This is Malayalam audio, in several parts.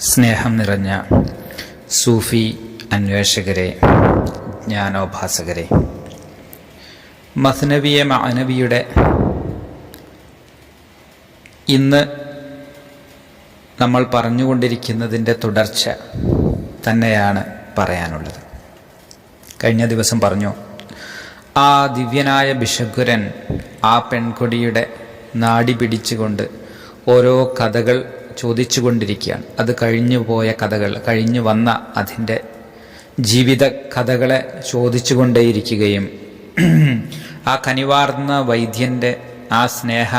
സ്നേഹം നിറഞ്ഞ സൂഫി അന്വേഷകരെ ജ്ഞാനോപാസകരെ. മസ്നവിയെ മാനവിയുടെ ഇന്ന് നമ്മൾ പറഞ്ഞുകൊണ്ടിരിക്കുന്നതിന്റെ തുടർച്ച തന്നെയാണ് പറയാനുള്ളത്. കഴിഞ്ഞ ദിവസം പറഞ്ഞു ആ ദിവ്യനായ ബിഷഗുരൻ ആ പെൺകുടിയുടെ നാടി പിടിച്ചുകൊണ്ട് ഓരോ കഥകൾ ചോദിച്ചുകൊണ്ടിരിക്കുകയാണ്. അത് കഴിഞ്ഞു പോയ കഥകൾ കഴിഞ്ഞു വന്ന അതിന്റെ ജീവിത കഥകളെ ചോദിച്ചുകൊണ്ടേയിരിക്കുകയും ആ കനിവാർന്ന വൈദ്യന്റെ ആ സ്നേഹ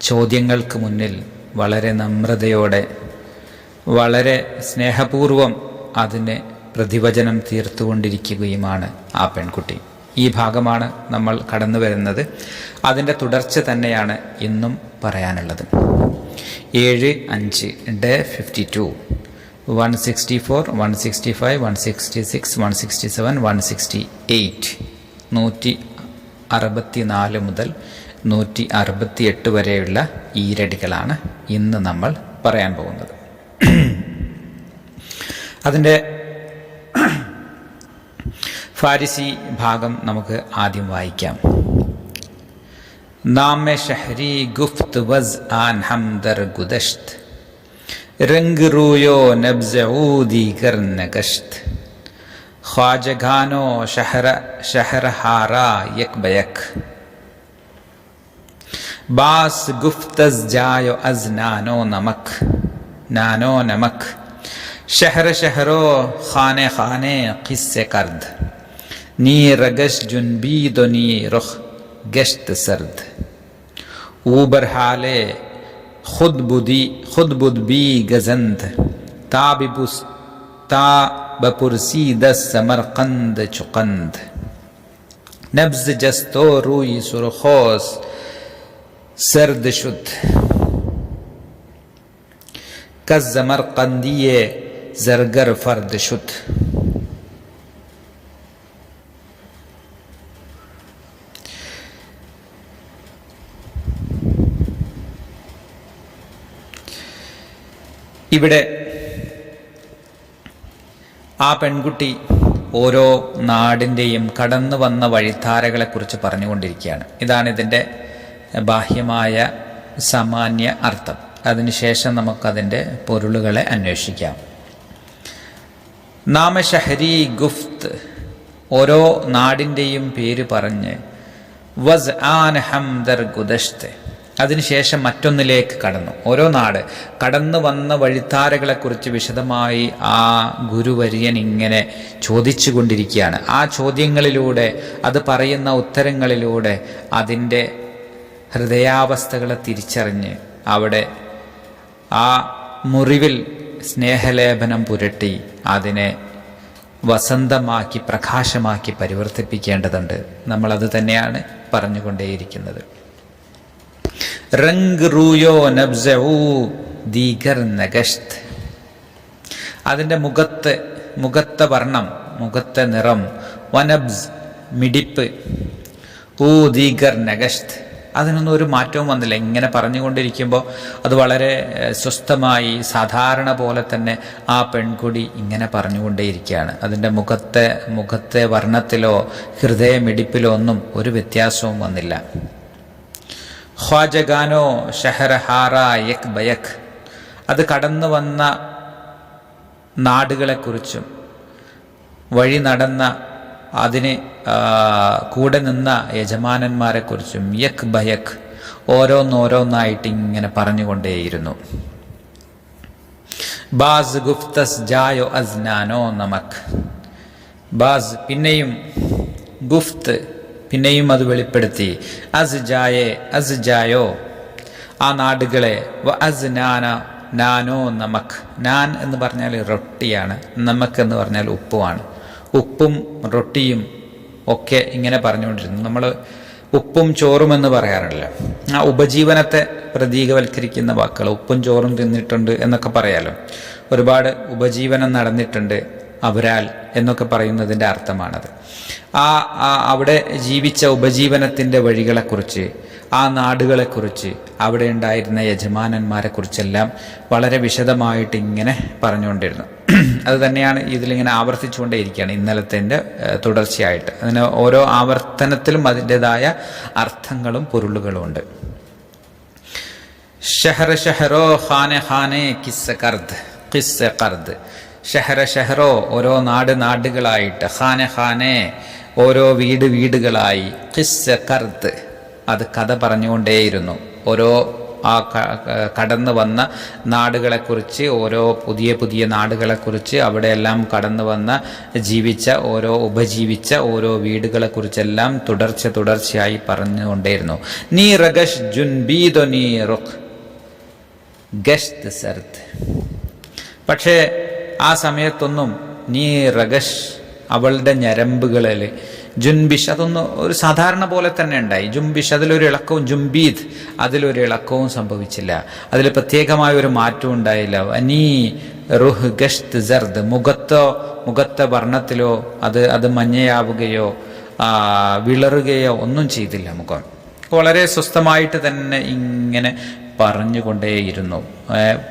ചോദ്യങ്ങൾക്ക് മുന്നിൽ വളരെ നമ്രതയോടെ വളരെ സ്നേഹപൂർവം അതിനെ പ്രതിവചനം തീർത്തുകൊണ്ടിരിക്കുകയുമാണ് ആ പെൺകുട്ടി. ഈ ഭാഗമാണ് നമ്മൾ കടന്നു വരുന്നത് അതിന്റെ തുടർച്ച തന്നെയാണ് ഇന്നും പറയാനുള്ളത്. ഏഴ് അഞ്ച് day fifty two one sixty four one sixty five one sixty six one sixty seven one sixty eight നൂറ്റി അറുപത്തി നാല് മുതൽ നൂറ്റി അറുപത്തി എട്ട് വരെയുള്ള ഈരടികളാണ് ഇന്ന് നമ്മൾ പറയാൻ പോകുന്നത്. അതിന്റെ ഫാരിസി ഭാഗം നമുക്ക് ആദ്യം വായിക്കാം. نام شہری گفت وز آن ہمدر گدشت، رنگ رویو نبز او دیگر نگشت۔ خواجگانو شہر شہر ہارا یک بیک باس گفت از جایو از نانو نمک نانو نمک۔ شہر شہرو خانے خانے قصے کرد، نی رگش جنبید و نی رخ گشت سرد۔ او برحال خود بودی خود بدبی گزند، تا بپس، تا بپرسی دس سمرقند چقند. نبز جستو روی سرخوس سرد شد. کز زمرقندی زرگر فرد شد. ഇവിടെ ആ പെൺകുട്ടി ഓരോ നാടിന്റെയും കടന്നു വന്ന വഴിധാരകളെക്കുറിച്ച് പറഞ്ഞുകൊണ്ടിരിക്കുകയാണ്. ഇതാണ് ഇതിന്റെ ബാഹ്യമായ സാമാന്യ അർത്ഥം. അതിനുശേഷം നമുക്കതിന്റെ പൊരുളുകളെ അന്വേഷിക്കാം. നാമ ഷഹരി ഗുഫ്ത് ഓരോ നാടിന്റെയും പേര് പറഞ്ഞ് വസ് ആൻ ഹംദർ ഗുദഷ്ത്. അതിനുശേഷം മറ്റൊന്നിലേക്ക് കടന്നു. ഓരോ നാട് കടന്നു വന്ന വഴിത്താരകളെക്കുറിച്ച് വിശദമായി ആ ഗുരുവര്യൻ ഇങ്ങനെ ചോദിച്ചു കൊണ്ടിരിക്കുകയാണ് ആ ചോദ്യങ്ങളിലൂടെ അത് പറയുന്ന ഉത്തരങ്ങളിലൂടെ അതിന്റെ ഹൃദയാവസ്ഥകളെ തിരിച്ചറിഞ്ഞ് അവിടെ ആ മുറിവിൽ സ്നേഹലേപനം പുരട്ടി അതിനെ വസന്തമാക്കി പ്രകാശമാക്കി പരിവർത്തിപ്പിക്കേണ്ടതുണ്ട്. നമ്മളത് തന്നെയാണ് പറഞ്ഞുകൊണ്ടേയിരിക്കുന്നത്. റംഗ് റൂയോ നബ്സഊ ദീഗർ നഗഷ്ത്. അതിന്റെ മുഖത്ത് മുഖത്തെ വർണം മുഖത്തെ നിറം വനബ്സ് മിടിപ്പ് ഊ ദീഗർ നഗഷ്ത്. അതിനൊന്നും ഒരു മാറ്റവും വന്നില്ല. ഇങ്ങനെ പറഞ്ഞുകൊണ്ടിരിക്കുമ്പോൾ അത് വളരെ സ്വസ്ഥമായി സാധാരണ പോലെ തന്നെ ആ പെൺകുടി ഇങ്ങനെ പറഞ്ഞുകൊണ്ടേയിരിക്കുകയാണ്. അതിന്റെ മുഖത്തെ മുഖത്തെ വർണത്തിലോ ഹൃദയമിടിപ്പിലോ ഒന്നും ഒരു വ്യത്യാസവും വന്നില്ല. ഖ്വാജഗാനോ ഷഹറഹാറ യക് ബയക്. അത് കടന്നു വന്ന നാടുകളെക്കുറിച്ചും വഴി നടന്ന അതിന് കൂടെ നിന്ന യജമാനന്മാരെക്കുറിച്ചും യക് ബയക് ഓരോന്നോരോന്നായിട്ട് ഇങ്ങനെ പറഞ്ഞുകൊണ്ടേയിരുന്നു. ബാസ് ഗുഫ്തസ് ജായോ അസ്നാനോ നമക്. ബാസ് പിന്നെയും ഗുഫ്ത് പിന്നെയും അത് വെളിപ്പെടുത്തി. അസ് ജായെ അസ് ജായോ ആ നാടുകളെ വ അസ് നാന നാനോ നമക്. നാൻ എന്ന് പറഞ്ഞാൽ റൊട്ടിയാണ് നമക്ക് എന്ന് പറഞ്ഞാൽ ഉപ്പുമാണ് ഉപ്പും റൊട്ടിയും ഒക്കെ ഇങ്ങനെ പറഞ്ഞുകൊണ്ടിരുന്നു. നമ്മൾ ഉപ്പും ചോറും എന്ന് പറയാറില്ല. ആ ഉപജീവനത്തെ പ്രതീകവൽക്കരിക്കുന്ന വാക്കുകൾ ഉപ്പും ചോറും തിന്നിട്ടുണ്ട് എന്നൊക്കെ പറയാലോ. ഒരുപാട് ഉപജീവനം നടന്നിട്ടുണ്ട്. അവരാൽ എന്നൊക്കെ പറയുന്നതിന്റെ അർത്ഥമാണത്. ആ അവിടെ ജീവിച്ച ഉപജീവനത്തിന്റെ വഴികളെക്കുറിച്ച് ആ നാടുകളെക്കുറിച്ച് അവിടെ ഉണ്ടായിരുന്ന യജമാനന്മാരെക്കുറിച്ചെല്ലാം വളരെ വിശദമായിട്ട് ഇങ്ങനെ പറഞ്ഞുകൊണ്ടിരുന്നു. അത് തന്നെയാണ് ഇതിലിങ്ങനെ ആവർത്തിച്ചുകൊണ്ടേയിരിക്കുകയാണ് ഇന്നലത്തെ തുടർച്ചയായിട്ട്. അതിന് ഓരോ ആവർത്തനത്തിലും അതിന്റെതായ അർത്ഥങ്ങളും പൊരുളുകളും ഉണ്ട്. ഷഹറ ഷഹറോ ഖാനെ ഖാനെ കിസ്സ കർദ് കിസ്സ കർദ്. ഷഹറ ഷഹറോ ഓരോ നാട് നാടുകളായിട്ട് ഖാനെ ഖാനെ ഓരോ വീട് വീടുകളായി. കിസ്സ കർത്ത് അത് കഥ പറഞ്ഞുകൊണ്ടേയിരുന്നു. ഓരോ ആ കടന്നു വന്ന നാടുകളെക്കുറിച്ച് ഓരോ പുതിയ പുതിയ നാടുകളെക്കുറിച്ച് അവിടെയെല്ലാം കടന്നു വന്ന ജീവിച്ച ഓരോ ഉപജീവിച്ച ഓരോ വീടുകളെക്കുറിച്ചെല്ലാം തുടർച്ച തുടർച്ചയായി പറഞ്ഞുകൊണ്ടേയിരുന്നു. നീ റഗഷ് ജുൻബീദൊ നീ റുഖ് ഗഷ്ത് സർത്ത് പക്ഷേ ആ സമയത്തൊന്നും നീ റഗഷ് അവളുടെ ഞരമ്പുകളിൽ ജുംബിഷ് അതൊന്നും ഒരു സാധാരണ പോലെ തന്നെ ഉണ്ടായി. ജുംബിഷ് അതിലൊരു ഇളക്കവും ജുംബീദ് അതിലൊരു ഇളക്കവും സംഭവിച്ചില്ല. അതിൽ പ്രത്യേകമായ ഒരു മാറ്റവും ഉണ്ടായില്ല. അനീ റുഹ് ഗഷ്ത് ജർദ് മുഖത്തോ മുഖത്തെ വർണത്തിലോ അത് അത് മഞ്ഞയാവുകയോ വിളറുകയോ ഒന്നും ചെയ്തില്ല മുഖം. വളരെ സ്വസ്ഥമായിട്ട് തന്നെ ഇങ്ങനെ പറഞ്ഞുകൊണ്ടേയിരുന്നു.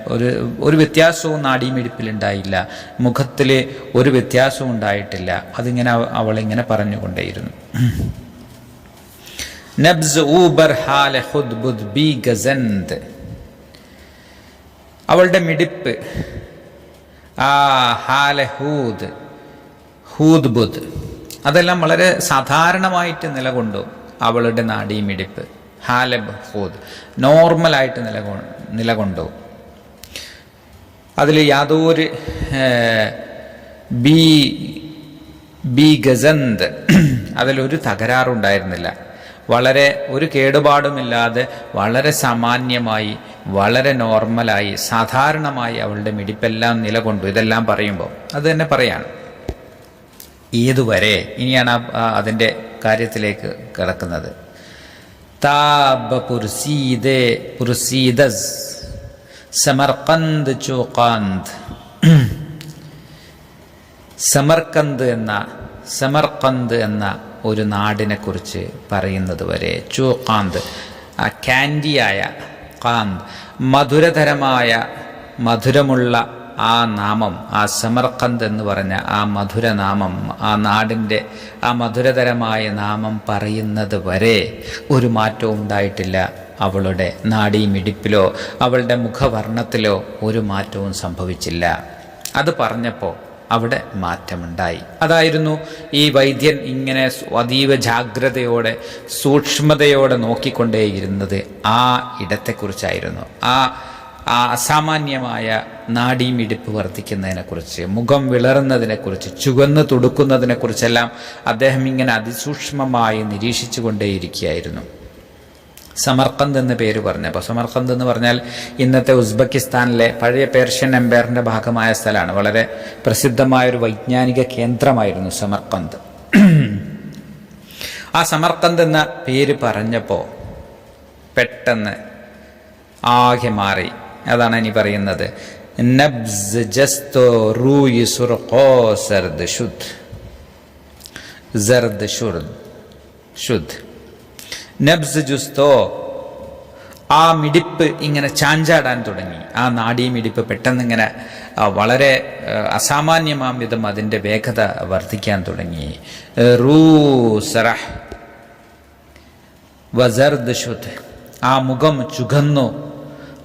ഒരു ഒരു വ്യത്യാസവും നാടീമിടിപ്പിലുണ്ടായില്ല മുഖത്തിൽ ഒരു വ്യത്യാസവും ഉണ്ടായിട്ടില്ല. അതിങ്ങനെ അവളിങ്ങനെ പറഞ്ഞുകൊണ്ടേയിരുന്നു. നബ്സ് ഊബർ ഹാല ഹുദ്ബുദ് ബി ഗസന്ത്. അവളുടെ മിടിപ്പ്. ആ ഹാല ഹൂദ് ഹൂദ് ബുദ് അതെല്ലാം വളരെ സാധാരണമായിട്ട് നിലകൊണ്ടു അവളുടെ നാടീമിടിപ്പ് ഹാലബ് ഹൂദ്. നോർമലായിട്ട് നിലകൊ നിലകൊണ്ടു. അതിൽ യാതൊരു ബി ബി ഗസന്ത് അതിലൊരു തകരാറുണ്ടായിരുന്നില്ല. വളരെ ഒരു കേടുപാടുമില്ലാതെ വളരെ സാമാന്യമായി വളരെ നോർമലായി സാധാരണമായി അവളുടെ മിടിപ്പെല്ലാം നിലകൊണ്ടു. ഇതെല്ലാം പറയുമ്പോൾ അത് തന്നെ പറയാണ്. ഏതുവരെ ഇനിയാണ് അതിന്റെ കാര്യത്തിലേക്ക് കിടക്കുന്നത്. താബ പുർസീദേ പുർസീദസ് സമർക്കന്ത് ചോക്കാന്ത് സമർക്കന്ത് എന്ന സമർക്കന്ത് എന്ന ഒരു നാടിനെ കുറിച്ച് പറയുന്നത് വരെ ചോക്കാന്ത് ആ ക്യാൻഡിയായ കാന്ത് മധുരതരമായ മധുരമുള്ള ആ നാമം ആ സമർക്കന്ത് എന്ന് പറഞ്ഞ ആ മധുരനാമം ആ നാടിന്റെ ആ മധുരതരമായ നാമം പറയുന്നത് വരെ ഒരു മാറ്റവും ഉണ്ടായിട്ടില്ല. അവളുടെ നാഡീമിടിപ്പിലോ അവളുടെ മുഖവർണത്തിലോ ഒരു മാറ്റവും സംഭവിച്ചില്ല. അത് പറഞ്ഞപ്പോൾ അവിടെ മാറ്റമുണ്ടായി. അതായിരുന്നു ഈ വൈദ്യൻ ഇങ്ങനെ അതീവ ജാഗ്രതയോടെ സൂക്ഷ്മതയോടെ നോക്കിക്കൊണ്ടേയിരുന്നത് ആ ഇടത്തെക്കുറിച്ചായിരുന്നു. ആ ആ അസാമാന്യമായ നാഡീമിടിപ്പ് വർദ്ധിക്കുന്നതിനെക്കുറിച്ച് മുഖം വിളറുന്നതിനെക്കുറിച്ച് ചുവന്ന് തുടുക്കുന്നതിനെക്കുറിച്ചെല്ലാം അദ്ദേഹം ഇങ്ങനെ അതിസൂക്ഷ്മമായി നിരീക്ഷിച്ചു കൊണ്ടേയിരിക്കുകയായിരുന്നു സമർക്കന്ത് എന്ന് പേര് പറഞ്ഞു അപ്പോൾ സമർക്കന്ത് എന്ന് പറഞ്ഞാൽ ഇന്നത്തെ ഉസ്ബെക്കിസ്ഥാനിലെ പഴയ പേർഷ്യൻ എംപയറിന്റെ ഭാഗമായ സ്ഥലമാണ്. വളരെ പ്രസിദ്ധമായ ഒരു വൈജ്ഞാനിക കേന്ദ്രമായിരുന്നു സമർക്കന്ത് ആ സമർക്കന്ത് എന്ന പേര് പറഞ്ഞപ്പോൾ പെട്ടെന്ന് ആകെ മാറി. അതാണ് ഇനി പറയുന്നത്. നബ്സ് ജസ്തോ റൂയി നബ്സ് ജുസ്തോ. ആ മിടിപ്പ് ഇങ്ങനെ ചാഞ്ചാടാൻ തുടങ്ങി. ആ നാഡീ മിടിപ്പ് പെട്ടെന്ന് ഇങ്ങനെ വളരെ അസാമാന്യമാം വിധം അതിന്റെ വേഗത വർദ്ധിക്കാൻ തുടങ്ങി. സറഹ്. ആ മുഖം ചുകന്നു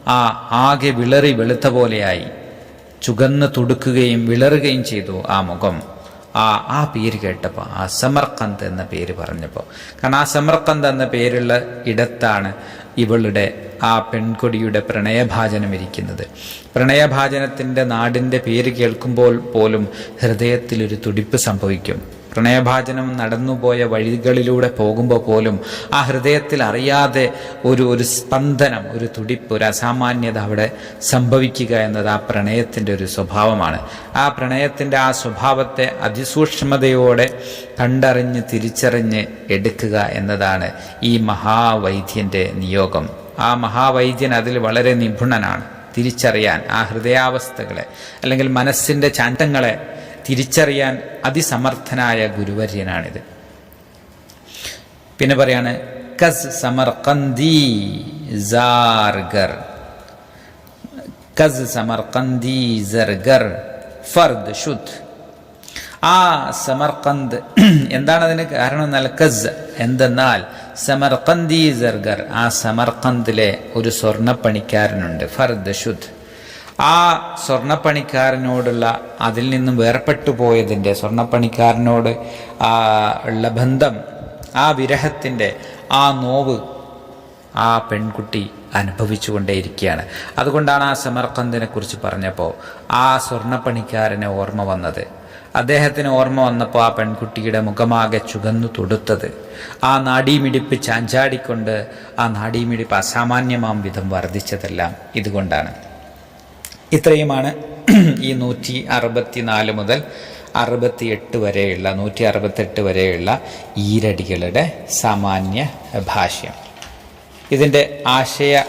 ആ ആകെ വിളറി വെളുത്ത പോലെയായി. ചുകന്ന് തുടുക്കുകയും വിളറുകയും ചെയ്തു ആ മുഖം. ആ ആ പേര് കേട്ടപ്പോൾ ആ സമർക്കന്ത് എന്ന പേര് പറഞ്ഞപ്പോൾ കാരണം ആ സമർക്കന്ത് എന്ന പേരുള്ള ഇടത്താണ് ഇവളുടെ ആ പെൺകൊടിയുടെ പ്രണയഭാചനം ഇരിക്കുന്നത്. പ്രണയഭാചനത്തിന്റെ നാടിന്റെ പേര് കേൾക്കുമ്പോൾ പോലും ഹൃദയത്തിലൊരു തുടിപ്പ് സംഭവിക്കും. പ്രണയഭാചനം നടന്നുപോയ വഴികളിലൂടെ പോകുമ്പോൾ പോലും ആ ഹൃദയത്തിൽ അറിയാതെ ഒരു ഒരു സ്പന്ദനം ഒരു തുടിപ്പ് ഒരു അസാമാന്യത അവിടെ സംഭവിക്കുക എന്നത് ആ പ്രണയത്തിന്റെ ഒരു സ്വഭാവമാണ്. ആ പ്രണയത്തിന്റെ ആ സ്വഭാവത്തെ അതിസൂക്ഷ്മതയോടെ കണ്ടറിഞ്ഞ് തിരിച്ചറിഞ്ഞ് എടുക്കുക എന്നതാണ് ഈ മഹാവൈദ്യന്റെ നിയോഗം. ആ മഹാവൈദ്യൻ അതിൽ വളരെ നിപുണനാണ്. തിരിച്ചറിയാൻ ആ ഹൃദയാവസ്ഥകളെ അല്ലെങ്കിൽ മനസ്സിന്റെ ചാട്ടങ്ങളെ തിരിച്ചറിയാൻ അതിസമർത്ഥനായ ഗുരുവര്യനാണിത്. പിന്നെ പറയാണ് കസ് സമർക്കന്തി സാർഗർ. കസ് സമർക്കന്തി സർഗർ ഫർദ് ഷുദ് ആ സമർക്കന്ത് എന്താണ് അതിന് കാരണം എന്നാൽ കസ് എന്തെന്നാൽ സമർക്കന്തി സർഗർ ആ സമർക്കന്തിലെ ഒരു സ്വർണപ്പണിക്കാരനുണ്ട് ഫർദ് ശുദ്ധ്. ആ സ്വർണപ്പണിക്കാരനോടുള്ള അതിൽ നിന്നും വേർപെട്ടു പോയതിന്റെ സ്വർണപ്പണിക്കാരനോട് ആ ഉള്ള ബന്ധം ആ വിരഹത്തിന്റെ ആ നോവ് ആ പെൺകുട്ടി അനുഭവിച്ചുകൊണ്ടേയിരിക്കുകയാണ്. അതുകൊണ്ടാണ് ആ സമർക്കന്തിനെ കുറിച്ച് പറഞ്ഞപ്പോൾ ആ സ്വർണപ്പണിക്കാരനെ ഓർമ്മ വന്നത്. അദ്ദേഹത്തിന് ഓർമ്മ വന്നപ്പോൾ ആ പെൺകുട്ടിയുടെ മുഖമാകെ ചുകന്നു തൊടുത്തത്. ആ നാടീമിടിപ്പ് ചാഞ്ചാടിക്കൊണ്ട് ആ നാടീമിടിപ്പ് അസാമാന്യമാം വിധം വർദ്ധിച്ചതെല്ലാം ഇതുകൊണ്ടാണ്. ഇത്രയുമാണ് ഈ നൂറ്റി അറുപത്തിനാല് മുതൽ അറുപത്തിയെട്ട് വരെയുള്ള നൂറ്റി അറുപത്തെട്ട് വരെയുള്ള ഈരടികളുടെ സാമാന്യ ഭാഷ്യം. ഇതിന്റെ ആശയ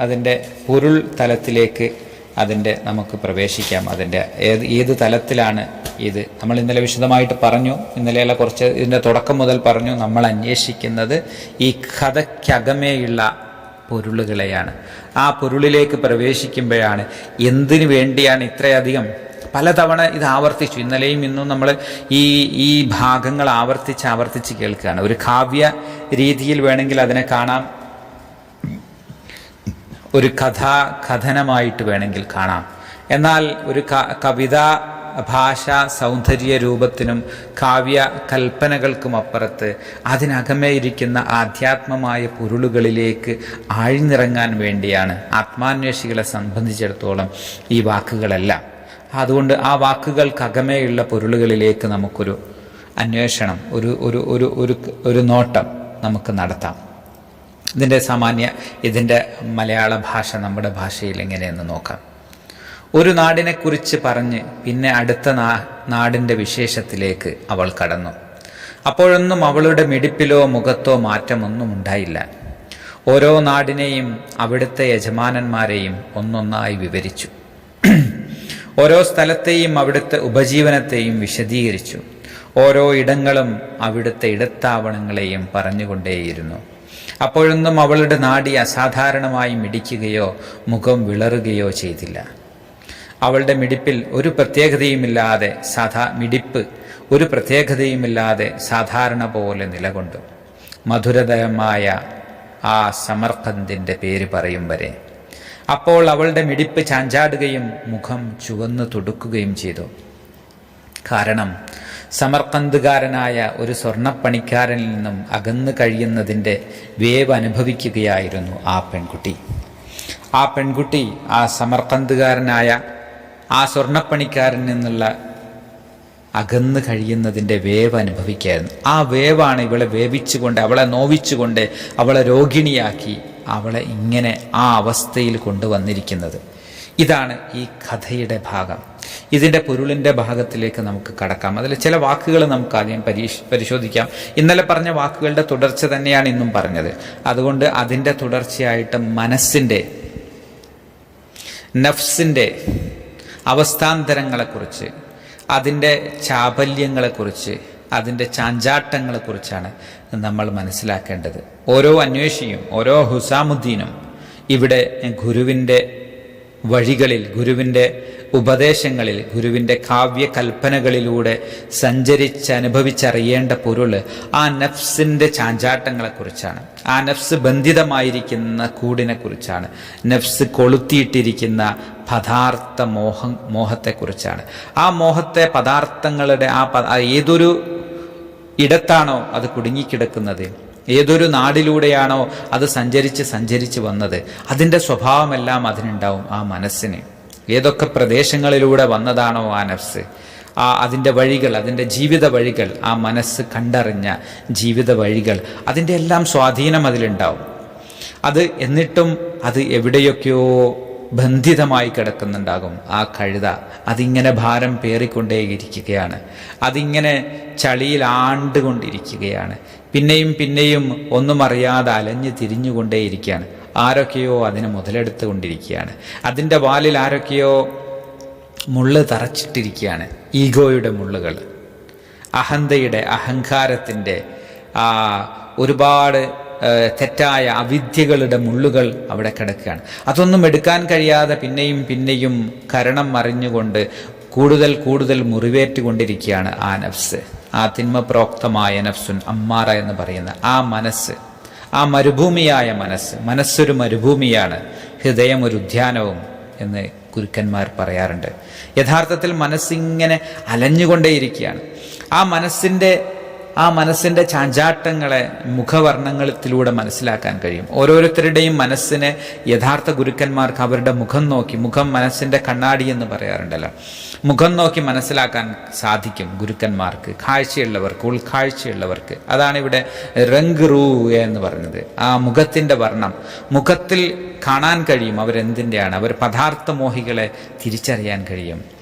അതിന്റെ പൊരുൾ തലത്തിലേക്ക് അതിന്റെ നമുക്ക് പ്രവേശിക്കാം. അതിന്റെ ഏത് ഏത് തലത്തിലാണ് ഇത്? നമ്മൾ ഇന്നലെ വിശദമായിട്ട് പറഞ്ഞു ഇന്നലെയല്ല കുറച്ച് ഇതിന്റെ തുടക്കം മുതൽ പറഞ്ഞു. നമ്മൾ അന്വേഷിക്കുന്നത് ഈ കഥയ്ക്കകമേയുള്ള പൊരുളുകളെയാണ്. ആ പൊരുളിലേക്ക് പ്രവേശിക്കുമ്പോഴാണ് എന്തിനു വേണ്ടിയാണ് ഇത്രയധികം? പലതവണ ഇത് ആവർത്തിച്ചു. ഇന്നലെയും ഇന്നും നമ്മൾ ഈ ഈ ഭാഗങ്ങൾ ആവർത്തിച്ച് ആവർത്തിച്ച് കേൾക്കുകയാണ്. ഒരു കാവ്യ രീതിയിൽ വേണമെങ്കിൽ അതിനെ കാണാം. ഒരു കഥാ കഥനമായിട്ട് വേണമെങ്കിൽ കാണാം. എന്നാൽ ഒരു കവിതാ ഭാഷ സൗന്ദര്യ രൂപത്തിനും കാവ്യ കൽപ്പനകൾക്കും അപ്പുറത്ത് അതിനകമേ ഇരിക്കുന്ന ആധ്യാത്മമായ പൊരുളുകളിലേക്ക് ആഴ്ന്നിറങ്ങാൻ വേണ്ടിയാണ് ആത്മാന്വേഷികളെ സംബന്ധിച്ചിടത്തോളം ഈ വാക്കുകളെല്ലാം. അതുകൊണ്ട് ആ വാക്കുകൾക്കകമേയുള്ള പൊരുളുകളിലേക്ക് നമുക്കൊരു അന്വേഷണം ഒരു ഒരു ഒരു ഒരു ഒരു നോട്ടം നമുക്ക് നടത്താം. ഇതിന്റെ സാമാന്യ ഇതിന്റെ മലയാള ഭാഷ നമ്മുടെ ഭാഷയിൽ എങ്ങനെയെന്ന് നോക്കാം. ഒരു നാടിനെക്കുറിച്ച് പറഞ്ഞ് പിന്നെ അടുത്ത നാ നാടിന്റെ വിശേഷത്തിലേക്ക് അവൾ കടന്നു. അപ്പോഴൊന്നും അവളുടെ മിടിപ്പിലോ മുഖത്തോ മാറ്റമൊന്നും ഉണ്ടായില്ല. ഓരോ നാടിനെയും അവിടുത്തെ യജമാനന്മാരെയും ഒന്നൊന്നായി വിവരിച്ചു. ഓരോ സ്ഥലത്തെയും അവിടുത്തെ ഉപജീവനത്തെയും വിശദീകരിച്ചു. ഓരോ ഇടങ്ങളും അവിടുത്തെ ഇടത്താവളങ്ങളെയും പറഞ്ഞുകൊണ്ടേയിരുന്നു. അപ്പോഴൊന്നും അവളുടെ നാടി അസാധാരണമായി മിടിക്കുകയോ മുഖം വിളറുകയോ ചെയ്തില്ല. അവളുടെ മിടിപ്പിൽ ഒരു പ്രത്യേകതയുമില്ലാതെ സാധാ മിടിപ്പ് ഒരു പ്രത്യേകതയുമില്ലാതെ സാധാരണ പോലെ നിലകൊണ്ടു. മധുരതരമായ ആ സമർക്കന്തിന്റെ പേര് പറയും വരെ. അപ്പോൾ അവളുടെ മിടിപ്പ് ചാഞ്ചാടുകയും മുഖം ചുവന്ന് തുടുക്കുകയും ചെയ്തു. കാരണം സമർക്കന്തുകാരനായ ഒരു സ്വർണപ്പണിക്കാരനിൽ നിന്നും അകന്നു കഴിയുന്നതിന്റെ വേവ് അനുഭവിക്കുകയായിരുന്നു ആ പെൺകുട്ടി. ആ പെൺകുട്ടി ആ സമർക്കന്തുകാരനായ ആ സ്വർണപ്പണിക്കാരൻ നിന്നുള്ള അകന്നു കഴിയുന്നതിന്റെ വേവ് അനുഭവിക്കായിരുന്നു. ആ വേവാണ് ഇവളെ വേവിച്ചുകൊണ്ട് അവളെ നോവിച്ചുകൊണ്ട് അവളെ രോഗിണിയാക്കി അവളെ ഇങ്ങനെ ആ അവസ്ഥയിൽ കൊണ്ടുവന്നിരിക്കുന്നത്. ഇതാണ് ഈ കഥയുടെ ഭാഗം. ഇതിന്റെ പൊരുളിന്റെ ഭാഗത്തിലേക്ക് നമുക്ക് കടക്കാം. അതിൽ ചില വാക്കുകൾ നമുക്ക് ആദ്യം പരീക്ഷ പരിശോധിക്കാം. ഇന്നലെ പറഞ്ഞ വാക്കുകളുടെ തുടർച്ച തന്നെയാണ് ഇന്നും പറഞ്ഞത്. അതുകൊണ്ട് അതിന്റെ തുടർച്ചയായിട്ട് മനസ്സിന്റെ നഫ്സിന്റെ അവസ്ഥാന്തരങ്ങളെക്കുറിച്ച് അതിന്റെ ചാബല്യങ്ങളെക്കുറിച്ച് അതിന്റെ ചാഞ്ചാട്ടങ്ങളെക്കുറിച്ചാണ് നമ്മൾ മനസ്സിലാക്കേണ്ടത്. ഓരോ അന്വേഷിയും ഓരോ ഹുസാമുദ്ദീനും ഇവിടെ ഗുരുവിന്റെ വഴികളിൽ ഗുരുവിന്റെ ഉപദേശങ്ങളിൽ ഗുരുവിന്റെ കാവ്യകൽപ്പനകളിലൂടെ സഞ്ചരിച്ച് അനുഭവിച്ചറിയേണ്ട പൊരുൾ ആ നഫ്സിന്റെ ചാഞ്ചാട്ടങ്ങളെക്കുറിച്ചാണ്. ആ നഫ്സ് ബന്ധിതമായിരിക്കുന്ന കൂടിനെക്കുറിച്ചാണ്. നഫ്സ് കൊളുത്തിയിട്ടിരിക്കുന്ന പദാർത്ഥ മോഹം മോഹത്തെക്കുറിച്ചാണ്. ആ മോഹത്തെ പദാർത്ഥങ്ങളുടെ ആ ഏതൊരു ഇടത്താണോ അത് കുടുങ്ങിക്കിടക്കുന്നത്? ഏതൊരു നാടിലൂടെയാണോ അത് സഞ്ചരിച്ച് സഞ്ചരിച്ച് വന്നത്? അതിന്റെ സ്വഭാവമെല്ലാം അതിനുണ്ടാവും ആ മനസ്സിന്. ഏതൊക്കെ പ്രദേശങ്ങളിലൂടെ വന്നതാണോ ആ നഫ്സ്? ആ അതിന്റെ വഴികൾ അതിന്റെ ജീവിത വഴികൾ ആ മനസ്സ് കണ്ടറിഞ്ഞ ജീവിത വഴികൾ അതിന്റെ എല്ലാം സ്വാധീനം അതിലുണ്ടാവും. അത് എന്നിട്ടും അത് എവിടെയൊക്കെയോ ബന്ധിതമായി കിടക്കുന്നുണ്ടാകും. ആ കഴുത അതിങ്ങനെ ഭാരം പേറിക്കൊണ്ടേയിരിക്കുകയാണ്. അതിങ്ങനെ ചളിയിൽ ആണ്ടുകൊണ്ടിരിക്കുകയാണ്. പിന്നെയും പിന്നെയും ഒന്നും അറിയാതെ അലഞ്ഞ് തിരിഞ്ഞുകൊണ്ടേയിരിക്കുകയാണ്. ആരൊക്കെയോ അതിനെ മുതലെടുത്തുകൊണ്ടിരിക്കുകയാണ്. അതിന്റെ വാലിൽ ആരൊക്കെയോ മുള്ള് തറച്ചിട്ടിരിക്കുകയാണ്. ഈഗോയുടെ മുള്ളുകൾ. അഹന്തയുടെ അഹങ്കാരത്തിന്റെ ഒരുപാട് തെറ്റായ അവിദ്യകളുടെ മുള്ളുകൾ അവിടെ കിടക്കുകയാണ്. അതൊന്നും എടുക്കാൻ കഴിയാതെ പിന്നെയും പിന്നെയും കരണം മറിഞ്ഞുകൊണ്ട് കൂടുതൽ കൂടുതൽ മുറിവേറ്റുകൊണ്ടിരിക്കുകയാണ് ആ നഫ്സ്. ആ തിന്മപ്രോക്തമായ നഫ്സുൻ അമ്മാറ എന്ന് പറയുന്ന ആ മനസ്സ്. ആ മരുഭൂമിയായ മനസ്സ് മനസ്സൊരു മരുഭൂമിയാണ് ഹൃദയം ഒരു ഉദ്യാനവും എന്ന് ഗുരുക്കന്മാർ പറയാറുണ്ട്. യഥാർത്ഥത്തിൽ മനസ്സിങ്ങനെ അലഞ്ഞുകൊണ്ടേയിരിക്കുകയാണ്. ആ മനസ്സിന്റെ ആ മനസ്സിന്റെ ചാഞ്ചാട്ടങ്ങളെ മുഖവർണങ്ങളിലൂടെ മനസ്സിലാക്കാൻ കഴിയും. ഓരോരുത്തരുടെയും മനസ്സിനെ യഥാർത്ഥ ഗുരുക്കന്മാർക്ക് അവരുടെ മുഖം നോക്കി മുഖം മനസ്സിന്റെ കണ്ണാടി എന്ന് പറയാറുണ്ടല്ലോ. മുഖം നോക്കി മനസ്സിലാക്കാൻ സാധിക്കും ഗുരുക്കന്മാർക്ക് കാഴ്ചയുള്ളവർക്ക് ഉൾക്കാഴ്ചയുള്ളവർക്ക്. അതാണ് ഇവിടെ റംഗ് റൂ എന്ന് പറഞ്ഞത് ആ മുഖത്തിന്റെ വർണം. മുഖത്തിൽ കാണാൻ കഴിയും അവരെന്തിന്റെയാണ് അവർ പദാർത്ഥ മോഹികളെ തിരിച്ചറിയാൻ കഴിയും.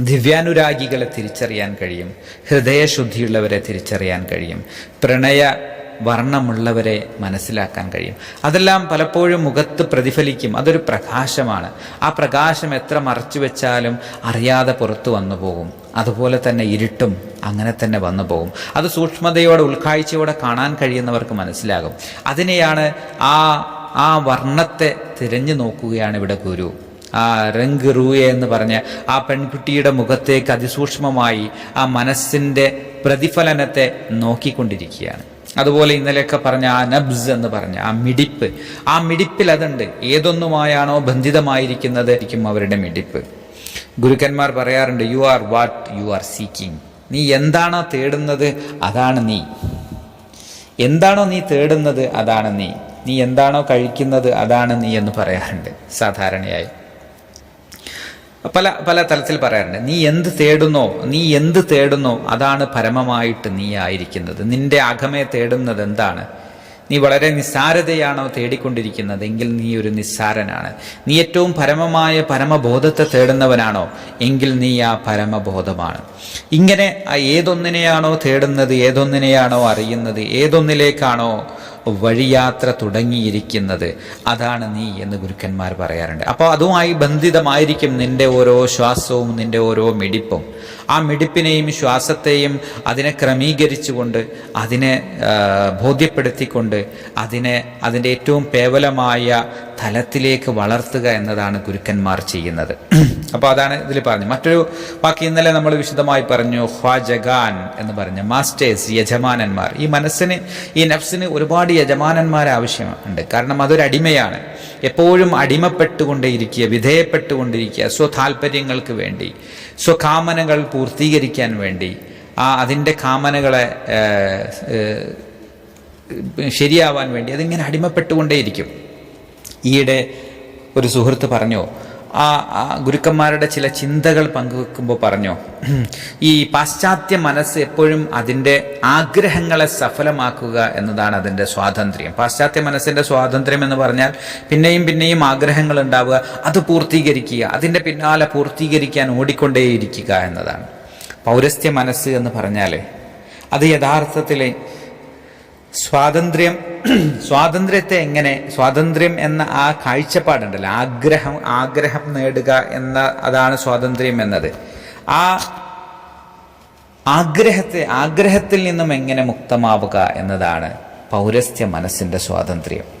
ദിവ്യാനുരാഗികളെ തിരിച്ചറിയാൻ കഴിയും. ഹൃദയശുദ്ധിയുള്ളവരെ തിരിച്ചറിയാൻ കഴിയും. പ്രണയ വർണമുള്ളവരെ മനസ്സിലാക്കാൻ കഴിയും. അതെല്ലാം പലപ്പോഴും മുഖത്ത് പ്രതിഫലിക്കും. അതൊരു പ്രകാശമാണ്. ആ പ്രകാശം എത്ര മറച്ചു വെച്ചാലും അറിയാതെ പുറത്തു വന്നു പോകും. അതുപോലെ തന്നെ ഇരുട്ടും അങ്ങനെ തന്നെ വന്നു പോകും. അത് സൂക്ഷ്മതയോടെ ഉൾക്കാഴ്ചയോടെ കാണാൻ കഴിയുന്നവർക്ക് മനസ്സിലാകും. അതിനെയാണ് ആ ആ വർണത്തെ തിരഞ്ഞു നോക്കുകയാണ് ഇവിടെ ഗുരു. ആ രംഗ് റൂയെ എന്ന് പറഞ്ഞ് ആ പെൺകുട്ടിയുടെ മുഖത്തേക്ക് അതിസൂക്ഷ്മമായി ആ മനസ്സിന്റെ പ്രതിഫലനത്തെ നോക്കിക്കൊണ്ടിരിക്കുകയാണ്. അതുപോലെ ഇന്നലെയൊക്കെ പറഞ്ഞ ആ നബ്സ് എന്ന് പറഞ്ഞ ആ മിടിപ്പ് ആ മിടിപ്പിൽ അതുണ്ട്. ഏതൊന്നുമായാണോ ബന്ധിതമായിരിക്കുന്നത് ആയിരിക്കും അവരുടെ മിടിപ്പ്. ഗുരുക്കന്മാർ പറയാറുണ്ട് you are what you are seeking നീ എന്താണോ തേടുന്നത് അതാണ് നീ. എന്താണോ നീ തേടുന്നത് അതാണ് നീ. നീ എന്താണോ കഴിക്കുന്നത് അതാണ് നീ എന്ന് പറയാറുണ്ട് സാധാരണയായി. പല പല തലത്തിൽ പറയാറുണ്ട്. നീ എന്ത് തേടുന്നോ നീ എന്ത് തേടുന്നോ അതാണ് പരമമായിട്ട് നീ ആയിരിക്കുന്നത്. നിന്റെ അകമേ തേടുന്നത് എന്താണ്? നീ വളരെ നിസ്സാരതയാണോ തേടിക്കൊണ്ടിരിക്കുന്നത്? എങ്കിൽ നീ ഒരു നിസ്സാരനാണ്. നീ ഏറ്റവും പരമമായ പരമബോധത്തെ തേടുന്നവനാണോ? എങ്കിൽ നീ ആ പരമബോധമാണ്. ഇങ്ങനെ ഏതൊന്നിനെയാണോ തേടുന്നത് ഏതൊന്നിനെയാണോ അറിയുന്നത് ഏതൊന്നിലേക്കാണോ വഴിയാത്ര തുടങ്ങിയിരിക്കുന്നത്. അതാണ് നീ എന്ന് ഗുരുക്കന്മാർ പറയാറുണ്ട്. അപ്പോൾ അതുമായി ബന്ധിതമായിരിക്കും നിന്റെ ഓരോ ശ്വാസവും നിന്റെ ഓരോ മിടിപ്പും. ആ മിടിപ്പിനെയും ശ്വാസത്തെയും അതിനെ ക്രമീകരിച്ചുകൊണ്ട് അതിനെ ബോധ്യപ്പെടുത്തിക്കൊണ്ട് അതിനെ അതിന്റെ ഏറ്റവും പേവലമായ തലത്തിലേക്ക് വളർത്തുക എന്നതാണ് ഗുരുക്കന്മാർ ചെയ്യുന്നത്. അപ്പോൾ അതാണ് ഇതിൽ പറഞ്ഞു മറ്റൊരു ബാക്കി ഇന്നലെ നമ്മൾ വിശദമായി പറഞ്ഞു ഖ്വാജഗാൻ എന്ന് പറഞ്ഞ. മാസ്റ്റേഴ്സ് യജമാനന്മാർ. ഈ മനസ്സിന് ഈ നഫ്സിന് ഒരുപാട് യജമാനന്മാരെ ആവശ്യമുണ്ട്. കാരണം അതൊരു അടിമയാണ്. എപ്പോഴും അടിമപ്പെട്ടുകൊണ്ടേയിരിക്കുക വിധേയപ്പെട്ടുകൊണ്ടിരിക്കുക സ്വതാൽപര്യങ്ങൾക്ക് വേണ്ടി സ്വകാമനകൾ പൂർത്തീകരിക്കാൻ വേണ്ടി ആ അതിന്റെ കാമനകളെ ശരിയാവാൻ വേണ്ടി അതിങ്ങനെ അടിമപ്പെട്ടുകൊണ്ടേയിരിക്കും. ഈയിടെ ഒരു സുഹൃത്ത് പറഞ്ഞു? ആ ഗുരുക്കന്മാരുടെ ചില ചിന്തകൾ പങ്കുവെക്കുമ്പോൾ പറഞ്ഞു? ഈ പാശ്ചാത്യ മനസ്സ് എപ്പോഴും അതിന്റെ ആഗ്രഹങ്ങളെ സഫലമാക്കുക എന്നതാണ് അതിന്റെ സ്വാതന്ത്ര്യം. പാശ്ചാത്യ മനസ്സിന്റെ സ്വാതന്ത്ര്യം എന്ന് പറഞ്ഞാൽ പിന്നെയും പിന്നെയും ആഗ്രഹങ്ങൾ ഉണ്ടാവുക അത് പൂർത്തീകരിക്കുക അതിന്റെ പിന്നാലെ പൂർത്തീകരിക്കാൻ ഓടിക്കൊണ്ടേയിരിക്കുക എന്നതാണ്. പൗരസ്ത്യ മനസ്സ് എന്ന് പറഞ്ഞാൽ അത് യഥാർത്ഥത്തിൽ സ്വാതന്ത്ര്യം സ്വാതന്ത്ര്യത്തെ എങ്ങനെ സ്വാതന്ത്ര്യം എന്ന ആ കാഴ്ചപ്പാടുണ്ടല്ലോ. ആഗ്രഹം ആഗ്രഹം നേടുക എന്ന അതാണ് സ്വാതന്ത്ര്യം എന്നത്. ആ ആഗ്രഹത്തെ ആഗ്രഹത്തിൽ നിന്നും എങ്ങനെ മുക്തമാവുക എന്നതാണ് പൗരസ്ത്യ മനസ്സിന്റെ സ്വാതന്ത്ര്യം.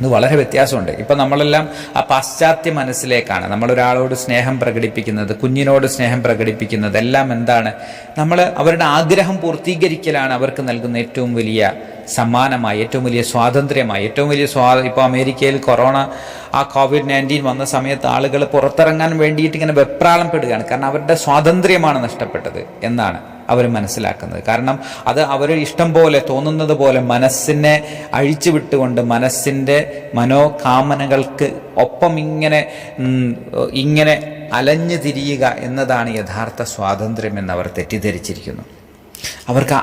ഇത് വളരെ വ്യത്യാസമുണ്ട്. ഇപ്പം നമ്മളെല്ലാം ആ പാശ്ചാത്യ മനസ്സിലേക്കാണ്. നമ്മളൊരാളോട് സ്നേഹം പ്രകടിപ്പിക്കുന്നത് കുഞ്ഞിനോട് സ്നേഹം പ്രകടിപ്പിക്കുന്നത് എല്ലാം എന്താണ്? നമ്മൾ അവരുടെ ആഗ്രഹം പൂർത്തീകരിക്കലാണ് അവർക്ക് നൽകുന്ന ഏറ്റവും വലിയ സമ്മാനമായി ഏറ്റവും വലിയ സ്വാതന്ത്ര്യമായി. ഏറ്റവും വലിയ സ്വാ ഇപ്പോൾ അമേരിക്കയിൽ കൊറോണ ആ കോവിഡ് നയന്റീൻ വന്ന സമയത്ത് ആളുകൾ പുറത്തിറങ്ങാൻ വേണ്ടിയിട്ട് ഇങ്ങനെ വെപ്രാളം പെടുകയാണ് കാരണം അവരുടെ സ്വാതന്ത്ര്യമാണ് നഷ്ടപ്പെട്ടത് എന്നാണ്. അവർ മനസ്സിലാക്കുന്നത്. കാരണം അത് അവർ ഇഷ്ടം പോലെ തോന്നുന്നത് പോലെ മനസ്സിനെ അഴിച്ചു വിട്ടുകൊണ്ട് മനസ്സിന്റെ മനോകാമനകൾക്ക് ഒപ്പം ഇങ്ങനെ ഇങ്ങനെ അലഞ്ഞു തിരിയുക എന്നതാണ് യഥാർത്ഥ സ്വാതന്ത്ര്യം എന്ന് അവർ തെറ്റിദ്ധരിച്ചിരിക്കുന്നു. അവർക്ക്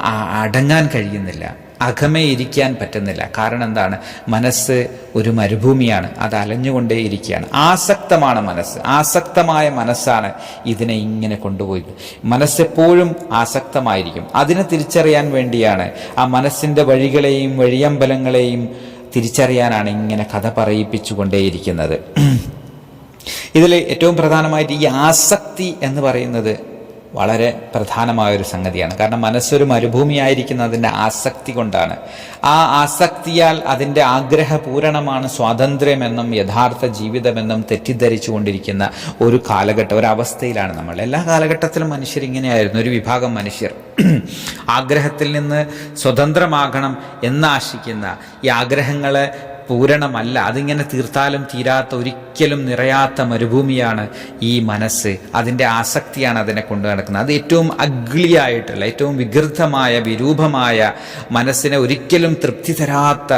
അടങ്ങാൻ കഴിയുന്നില്ല. അകമേ ഇരിക്കാൻ പറ്റുന്നില്ല. കാരണം എന്താണ്? മനസ്സ് ഒരു മരുഭൂമിയാണ്. അത് അലഞ്ഞുകൊണ്ടേ ഇരിക്കുകയാണ്. ആസക്തമാണ് മനസ്സ്. ആസക്തമായ മനസ്സാണ് ഇതിനെ ഇങ്ങനെ കൊണ്ടുപോയത് മനസ്സെപ്പോഴും ആസക്തമായിരിക്കും. അതിനെ തിരിച്ചറിയാൻ വേണ്ടിയാണ് ആ മനസ്സിന്റെ വഴികളെയും വഴിയമ്പലങ്ങളെയും തിരിച്ചറിയാനാണ് ഇങ്ങനെ കഥ പറയിപ്പിച്ചുകൊണ്ടേയിരിക്കുന്നത്. ഇതിൽ ഏറ്റവും പ്രധാനമായിട്ട് ഈ ആസക്തി എന്ന് പറയുന്നത് വളരെ പ്രധാനമായൊരു സംഗതിയാണ്. കാരണം മനസ്സൊരു മരുഭൂമിയായിരിക്കുന്നതിന്റെ ആസക്തി കൊണ്ടാണ്. ആ ആസക്തിയാൽ അതിന്റെ ആഗ്രഹപൂരണമാണ് സ്വാതന്ത്ര്യമെന്നും യഥാർത്ഥ ജീവിതമെന്നും തെറ്റിദ്ധരിച്ചുകൊണ്ടിരിക്കുന്ന ഒരു കാലഘട്ടം ഒരവസ്ഥയിലാണ് നമ്മൾ. എല്ലാ കാലഘട്ടത്തിലും മനുഷ്യർ ഇങ്ങനെയായിരുന്നു. ഒരു വിഭാഗം മനുഷ്യർ ആഗ്രഹത്തിൽ നിന്ന് സ്വതന്ത്രമാകണം എന്നാശിക്കുന്ന ഈ ആഗ്രഹങ്ങളെ പൂരണമല്ല. അതിങ്ങനെ തീർത്താലും തീരാത്ത ഒരിക്കലും നിറയാത്ത മരുഭൂമിയാണ് ഈ മനസ്സ്. അതിന്റെ ആസക്തിയാണ് അതിനെ കൊണ്ടു നടക്കുന്നത്. അത് ഏറ്റവും അഗ്ലിയായിട്ടുള്ള ഏറ്റവും വികൃതമായ വിരൂപമായ മനസ്സിനെ ഒരിക്കലും തൃപ്തി തരാത്ത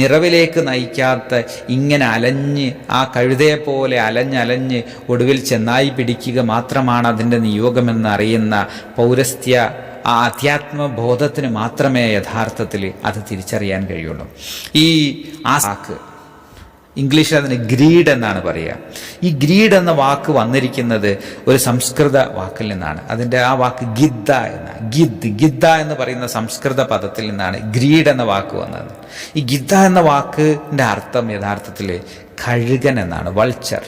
നിറവിലേക്ക് നയിക്കാത്ത ഇങ്ങനെ അലഞ്ഞ് ആ കഴുതയെ പോലെ അലഞ്ഞലഞ്ഞ് ഒടുവിൽ ചെന്നായി പിടിക്കുക മാത്രമാണ് അതിന്റെ നിയോഗമെന്ന് അറിയുന്ന പൗരസ്ത്യ ആ അധ്യാത്മബോധത്തിന് മാത്രമേ യഥാർത്ഥത്തിൽ അത് തിരിച്ചറിയാൻ കഴിയുള്ളൂ. ഈ ആ വാക്ക് ഇംഗ്ലീഷിൽ അതിന് ഗ്രീഡ് എന്നാണ് പറയുക. ഈ ഗ്രീഡ് എന്ന വാക്ക് വന്നിരിക്കുന്നത് ഒരു സംസ്കൃത വാക്കിൽ നിന്നാണ്. അതിന്റെ ആ വാക്ക് ഗിദ്ദ എന്ന ഗിദ് ഗിദ്ദ എന്ന് പറയുന്ന സംസ്കൃത പദത്തിൽ നിന്നാണ് ഗ്രീഡ് എന്ന വാക്ക് വന്നത്. ഈ ഗിദ്ദ എന്ന വാക്കിന്റെ അർത്ഥം യഥാർത്ഥത്തിൽ കഴുകൻ എന്നാണ് വൾച്ചർ.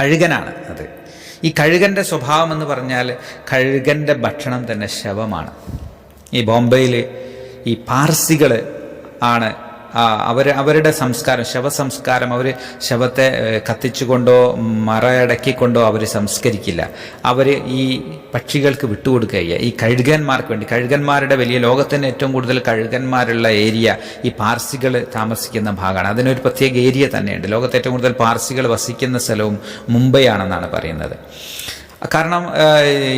കഴുകനാണ് അത്. ഈ കഴുകന്റെ സ്വഭാവം എന്ന് പറഞ്ഞാൽ കഴുകന്റെ ഭക്ഷണം തന്നെ ശവമാണ്. ഈ ബോംബെയിൽ ഈ പാർസികൾ ആണ് അവർ അവരുടെ സംസ്കാരം ശവസംസ്കാരം അവർ ശവത്തെ കത്തിച്ചുകൊണ്ടോ മറയടക്കിക്കൊണ്ടോ അവർ സംസ്കരിക്കില്ല. അവർ ഈ പക്ഷികൾക്ക് വിട്ടുകൊടുക്കുക ഈ കഴുകന്മാർക്ക് വേണ്ടി കഴുകന്മാരുടെ വലിയ ലോകത്തിന് ഏറ്റവും കൂടുതൽ കഴുകന്മാരുള്ള ഏരിയ ഈ പാർസികൾ താമസിക്കുന്ന ഭാഗമാണ്. അതിനൊരു പ്രത്യേക ഏരിയ തന്നെയുണ്ട്. ലോകത്ത് ഏറ്റവും കൂടുതൽ പാർസികൾ വസിക്കുന്ന സ്ഥലവും മുംബൈ ആണെന്നാണ് പറയുന്നത്. കാരണം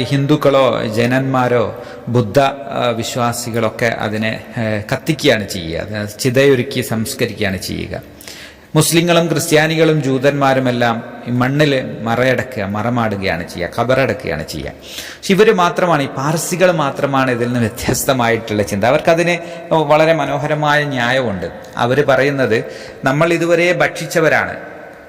ഹിന്ദുക്കളോ ജൈനന്മാരോ ബുദ്ധ വിശ്വാസികളൊക്കെ അതിനെ കത്തിക്കുകയാണ് ചെയ്യുക. അത് ചിതയൊരുക്കി സംസ്കരിക്കുകയാണ് ചെയ്യുക. മുസ്ലിങ്ങളും ക്രിസ്ത്യാനികളും ജൂതന്മാരുമെല്ലാം ഈ മണ്ണിൽ മറയടക്കുക മറമാടുകയാണ് ചെയ്യുക കബറടക്കുകയാണ് ചെയ്യുക. പക്ഷെ ഇവർ മാത്രമാണ് ഈ പാർസികൾ മാത്രമാണ് ഇതിൽ നിന്ന് വ്യത്യസ്തമായിട്ടുള്ള ചിന്ത. അവർക്കതിന് വളരെ മനോഹരമായ ന്യായമുണ്ട്. അവർ പറയുന്നത് നമ്മൾ ഇതുവരെ ഭക്ഷിച്ചവരാണ്.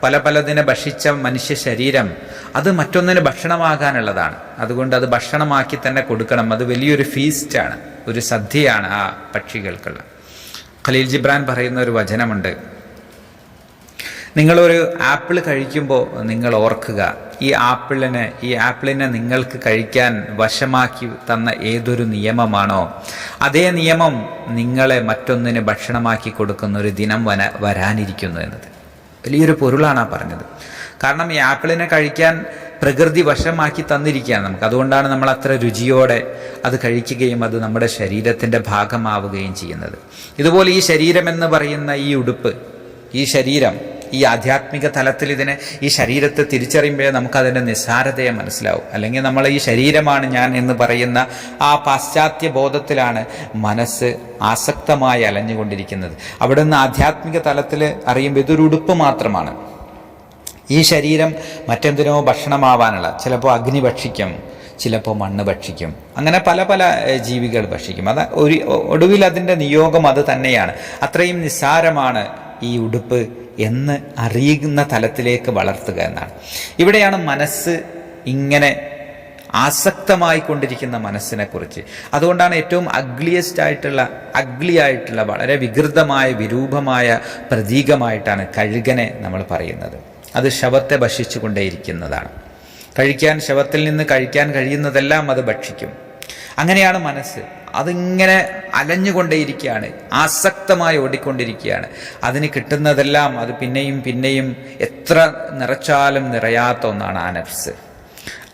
പല പലതിനെ ഭക്ഷിച്ച മനുഷ്യ ശരീരം അത് മറ്റൊന്നിന് ഭക്ഷണമാകാനുള്ളതാണ്. അതുകൊണ്ട് അത് ഭക്ഷണമാക്കി തന്നെ കൊടുക്കണം. അത് വലിയൊരു ഫീസ്റ്റാണ് ഒരു സദ്യയാണ് ആ പക്ഷികൾക്കുള്ള. ഖലീൽ ജിബ്രാൻ പറയുന്ന ഒരു വചനമുണ്ട്. നിങ്ങളൊരു ആപ്പിൾ കഴിക്കുമ്പോൾ നിങ്ങൾ ഓർക്കുക ഈ ആപ്പിളിനെ ഈ ആപ്പിളിനെ നിങ്ങൾക്ക് കഴിക്കാൻ വശമാക്കി തന്ന ഏതൊരു നിയമമാണോ അതേ നിയമം നിങ്ങളെ മറ്റൊന്നിന് ഭക്ഷണമാക്കി കൊടുക്കുന്ന ഒരു ദിനം വന വരാനിരിക്കുന്നു എന്നത്. വലിയൊരു പൊരുളാണ് ആ പറഞ്ഞത്. കാരണം ഈ ആപ്പിളിനെ കഴിക്കാൻ പ്രകൃതി വശമാക്കി തന്നിരിക്കുകയാണ് നമുക്ക്. അതുകൊണ്ടാണ് നമ്മൾ അത്ര രുചിയോടെ അത് കഴിക്കുകയും അത് നമ്മുടെ ശരീരത്തിന്റെ ഭാഗമാവുകയും ചെയ്യുന്നത്. ഇതുപോലെ ഈ ശരീരം എന്ന് പറയുന്ന ഈ ഉടുപ്പ് ഈ ശരീരം ഈ ആധ്യാത്മിക തലത്തിൽ ഇതിനെ ഈ ശരീരത്തെ തിരിച്ചറിയുമ്പോഴേ നമുക്കതിന്റെ നിസ്സാരതയെ മനസ്സിലാവും. അല്ലെങ്കിൽ നമ്മൾ ഈ ശരീരമാണ് ഞാൻ എന്ന് പറയുന്ന ആ പാശ്ചാത്യ ബോധത്തിലാണ് മനസ്സ് ആസക്തമായി അലഞ്ഞുകൊണ്ടിരിക്കുന്നത്. അവിടെ നിന്ന് ആധ്യാത്മിക തലത്തിൽ അറിയുമ്പോൾ ഇതൊരു ഉടുപ്പ് മാത്രമാണ്. ഈ ശരീരം മറ്റെന്തിനോ ഭക്ഷണമാവാനുള്ള ചിലപ്പോൾ അഗ്നി ഭക്ഷിക്കും ചിലപ്പോൾ മണ്ണ് ഭക്ഷിക്കും. അങ്ങനെ പല പല ജീവികൾ ഭക്ഷിക്കും. അത് ഒരു ഒടുവിൽ അതിന്റെ നിയോഗം അത് തന്നെയാണ്. അത്രയും നിസ്സാരമാണ് ഈ ഉടുപ്പ് എന്ന് അറിയുന്ന തലത്തിലേക്ക് വളർത്തുക എന്നാണ്. ഇവിടെയാണ് മനസ്സ് ഇങ്ങനെ ആസക്തമായി കൊണ്ടിരിക്കുന്ന മനസ്സിനെ കുറിച്ച് അതുകൊണ്ടാണ് ഏറ്റവും അഗ്ലിയസ്റ്റ് ആയിട്ടുള്ള അഗ്ലി ആയിട്ടുള്ള വളരെ വികൃതമായ വിരൂപമായ പ്രതീകമായിട്ടാണ് കഴുകനെ നമ്മൾ പറയുന്നത്. അത് ശവത്തെ ഭക്ഷിച്ചു കൊണ്ടേയിരിക്കുന്നതാണ് കഴിക്കാൻ ശവത്തിൽ നിന്ന് കഴിക്കാൻ കഴിയുന്നതെല്ലാം അത് ഭക്ഷിക്കും. അങ്ങനെയാണ് മനസ്സ്. അതിങ്ങനെ അലഞ്ഞുകൊണ്ടേയിരിക്കുകയാണ് ആസക്തമായി ഓടിക്കൊണ്ടിരിക്കുകയാണ്. അതിന് കിട്ടുന്നതെല്ലാം അത് പിന്നെയും പിന്നെയും എത്ര നിറച്ചാലും നിറയാത്ത ഒന്നാണ് ആ നഫ്സ്.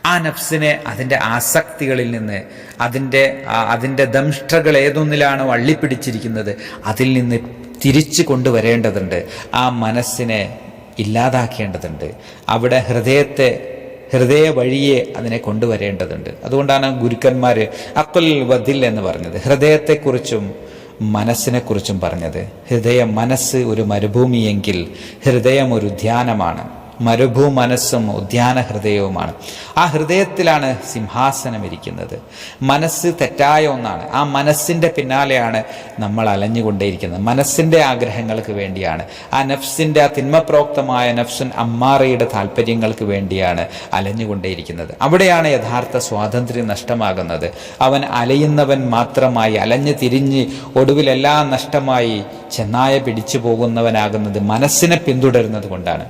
ആ നഫ്സിനെ അതിന്റെ ആസക്തികളിൽ നിന്ന് അതിന്റെ അതിന്റെ ദംഷ്ടകൾ ഏതൊന്നിലാണോ അള്ളിപ്പിടിച്ചിരിക്കുന്നത് അതിൽ നിന്ന് തിരിച്ചു കൊണ്ടുവരേണ്ടതുണ്ട്. ആ മനസ്സിനെ ഇല്ലാതാക്കേണ്ടതുണ്ട്. അവിടെ ഹൃദയത്തെ ഹൃദയ വഴിയെ അതിനെ കൊണ്ടുവരേണ്ടതുണ്ട്. അതുകൊണ്ടാണ് ഗുരുക്കന്മാർ അക്കൽ വദിൽ എന്ന് പറഞ്ഞത്. ഹൃദയത്തെക്കുറിച്ചും മനസ്സിനെക്കുറിച്ചും പറഞ്ഞത്. ഹൃദയം മനസ്സ് ഒരു മരുഭൂമിയെങ്കിൽ ഹൃദയം ഒരു ധ്യാനമാണ്. മരുഭൂ മനസ്സും ഉദ്യാന ഹൃദയവുമാണ് ആ ഹൃദയത്തിലാണ് സിംഹാസനം ഇരിക്കുന്നത് മനസ്സ് തെറ്റായ ഒന്നാണ്. ആ മനസ്സിന്റെ പിന്നാലെയാണ് നമ്മൾ അലഞ്ഞുകൊണ്ടേയിരിക്കുന്നത്. മനസ്സിന്റെ ആഗ്രഹങ്ങൾക്ക് വേണ്ടിയാണ്. ആ നഫ്സിന്റെ ആ തിന്മപ്രോക്തമായ നഫ്സുൻ അമ്മാറയുടെ താല്പര്യങ്ങൾക്ക് വേണ്ടിയാണ് അലഞ്ഞുകൊണ്ടേയിരിക്കുന്നത്. അവിടെയാണ് യഥാർത്ഥ സ്വാതന്ത്ര്യം നഷ്ടമാകുന്നത്. അവൻ അലയുന്നവൻ മാത്രമായി അലഞ്ഞു തിരിഞ്ഞ് ഒടുവിലെല്ലാം നഷ്ടമായി ചെന്നായ പിടിച്ചു പോകുന്നവനാകുന്നത് മനസ്സിനെ പിന്തുടരുന്നത് കൊണ്ടാണ്.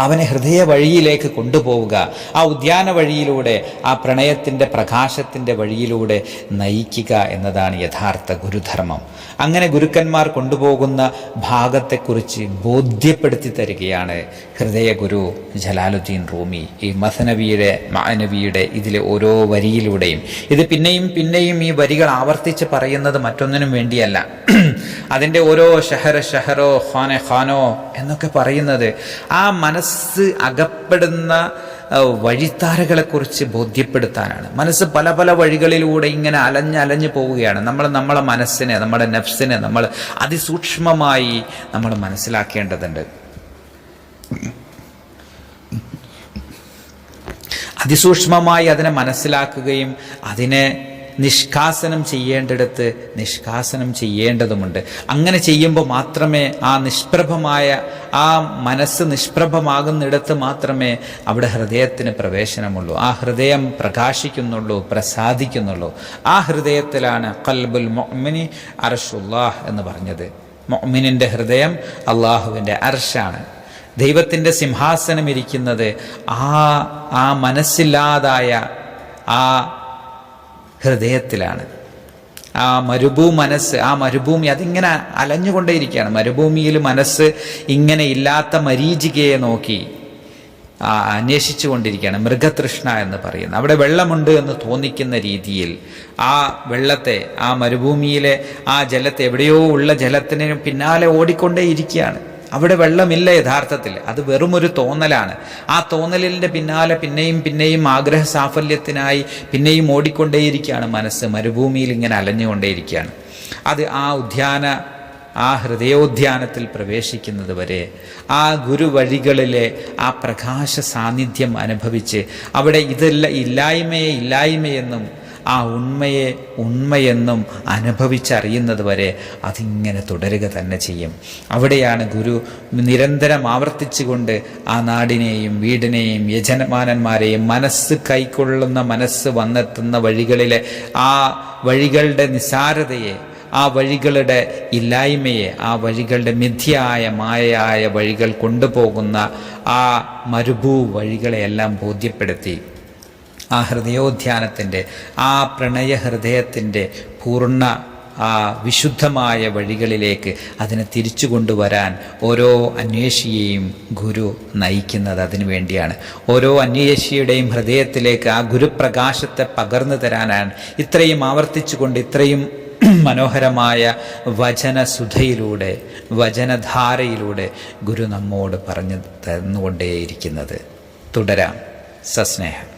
അവനെ ഹൃദയ വഴിയിലേക്ക് കൊണ്ടുപോവുക. ആ ഉദ്യാന വഴിയിലൂടെ ആ പ്രണയത്തിന്റെ പ്രകാശത്തിന്റെ വഴിയിലൂടെ നയിക്കുക എന്നതാണ് യഥാർത്ഥ ഗുരുധർമ്മം. അങ്ങനെ ഗുരുക്കന്മാർ കൊണ്ടുപോകുന്ന ഭാഗത്തെക്കുറിച്ച് ബോധ്യപ്പെടുത്തി തരികയാണ് ഹൃദയ ഗുരു ജലാലുദ്ദീൻ റൂമി ഈ മസനബിയുടെ മാനവിയുടെ ഇതിലെ ഓരോ വരിയിലൂടെയും. ഇത് പിന്നെയും പിന്നെയും ഈ വരികൾ ആവർത്തിച്ച് പറയുന്നത് മറ്റൊന്നിനും വേണ്ടിയല്ല. അതിന്റെ ഓരോ ഷഹർ ഷഹറോ ഖാനെ ഖാനോ എന്നൊക്കെ പറയുന്നത് ആ മനസ്സ് അകപ്പെടുന്ന വഴിത്താരകളെക്കുറിച്ച് ബോധ്യപ്പെടുത്താനാണ്. മനസ്സ് പല പല വഴികളിലൂടെ ഇങ്ങനെ അലഞ്ഞ് അലഞ്ഞു പോവുകയാണ്. നമ്മൾ നമ്മളെ മനസ്സിനെ നമ്മുടെ നെഫ്സിനെ നമ്മൾ അതിസൂക്ഷ്മമായി നമ്മൾ മനസ്സിലാക്കേണ്ടതുണ്ട്. അതിസൂക്ഷ്മമായി അതിനെ മനസ്സിലാക്കുകയും അതിനെ നിഷ്കാസനം ചെയ്യേണ്ടിടത്ത് നിഷ്കാസനം ചെയ്യേണ്ടതുമുണ്ട്. അങ്ങനെ ചെയ്യുമ്പോൾ മാത്രമേ ആ നിഷ്പ്രഭമായ ആ മനസ്സ് നിഷ്പ്രഭമാകുന്നിടത്ത് മാത്രമേ അവിടെ ഹൃദയത്തിന് പ്രവേശനമുള്ളൂ. ആ ഹൃദയം പ്രകാശിക്കുന്നുള്ളൂ പ്രസാദിക്കുന്നുള്ളൂ. ആ ഹൃദയത്തിലാണ് കൽബുൽ മൊഹ്മിനി അർഷുല്ലാഹ് എന്ന് പറഞ്ഞത്. മൊഹ്മിനിന്റെ ഹൃദയം അള്ളാഹുവിന്റെ അർഷാണ്. ദൈവത്തിന്റെ സിംഹാസനം ഇരിക്കുന്നത് ആ ആ മനസ്സില്ലാതായ ആ ഹൃദയത്തിലാണ്. ആ മരുഭൂ മനസ്സ് ആ മരുഭൂമി അതിങ്ങനെ അലഞ്ഞുകൊണ്ടേയിരിക്കുകയാണ്. മരുഭൂമിയിൽ മനസ്സ് ഇങ്ങനെ ഇല്ലാത്ത മരീചികയെ നോക്കി അന്വേഷിച്ചു കൊണ്ടിരിക്കുകയാണ് മൃഗതൃഷ്ണ എന്ന് പറയുന്നത് അവിടെ വെള്ളമുണ്ട് എന്ന് തോന്നിക്കുന്ന രീതിയിൽ ആ വെള്ളത്തെ ആ മരുഭൂമിയിലെ ആ ജലത്തെ എവിടെയോ ഉള്ള ജലത്തിന് പിന്നാലെ ഓടിക്കൊണ്ടേയിരിക്കുകയാണ്. അവിടെ വെള്ളമില്ല യഥാർത്ഥത്തിൽ. അത് വെറുമൊരു തോന്നലാണ്. ആ തോന്നലിന്റെ പിന്നാലെ പിന്നെയും പിന്നെയും ആഗ്രഹ സാഫല്യത്തിനായി പിന്നെയും ഓടിക്കൊണ്ടേയിരിക്കുകയാണ് മനസ്സ്. മരുഭൂമിയിൽ ഇങ്ങനെ അലഞ്ഞുകൊണ്ടേയിരിക്കുകയാണ്. അത് ആ ഉദ്യാന ആ ഹൃദയോദ്യാനത്തിൽ പ്രവേശിക്കുന്നത് വരെ ആ ഗുരുവഴികളിലെ ആ പ്രകാശ സാന്നിധ്യം അനുഭവിച്ച് അവിടെ ഇതെല്ലാം ഇല്ലായ്മയെ ഇല്ലായ്മയെന്നും ആ ഉണ്മയെ ഉണ്മയെന്നും അനുഭവിച്ചറിയുന്നത് വരെ അതിങ്ങനെ തുടരുക തന്നെ ചെയ്യും. അവിടെയാണ് ഗുരു നിരന്തരം ആവർത്തിച്ചുകൊണ്ട് ആ നാടിനെയും വീടിനെയും യജമാനന്മാരെയും മനസ്സ് കൈക്കൊള്ളുന്ന മനസ്സ് വന്നെത്തുന്ന വഴികളിലെ ആ വഴികളുടെ നിസാരതയെ ആ വഴികളുടെ ഇല്ലായ്മയെ ആ വഴികളുടെ മിഥ്യയായ മായയായ വഴികൾ കൊണ്ടുപോകുന്ന ആ മരുഭൂ വഴികളെയെല്ലാം ബോധ്യപ്പെടുത്തി. ആ ഹൃദയോദ്ധ്യാനത്തിന്റെ ആ പ്രണയ ഹൃദയത്തിന്റെ പൂർണ ആ വിശുദ്ധമായ വഴികളിലേക്ക് അതിനെ തിരിച്ചു കൊണ്ടുവരാൻ ഓരോ അന്വേഷിയെയും ഗുരു നയിക്കുന്നത് അതിനു വേണ്ടിയാണ്. ഓരോ അന്വേഷിയുടെയും ഹൃദയത്തിലേക്ക് ആ ഗുരുപ്രകാശത്തെ പകർന്നു തരാനാണ് ഇത്രയും ആവർത്തിച്ചുകൊണ്ട് ഇത്രയും മനോഹരമായ വചനസുധയിലൂടെ വചനധാരയിലൂടെ ഗുരു നമ്മോട് പറഞ്ഞു തന്നുകൊണ്ടേയിരിക്കുന്നത്. തുടരാം. സസ്നേഹം.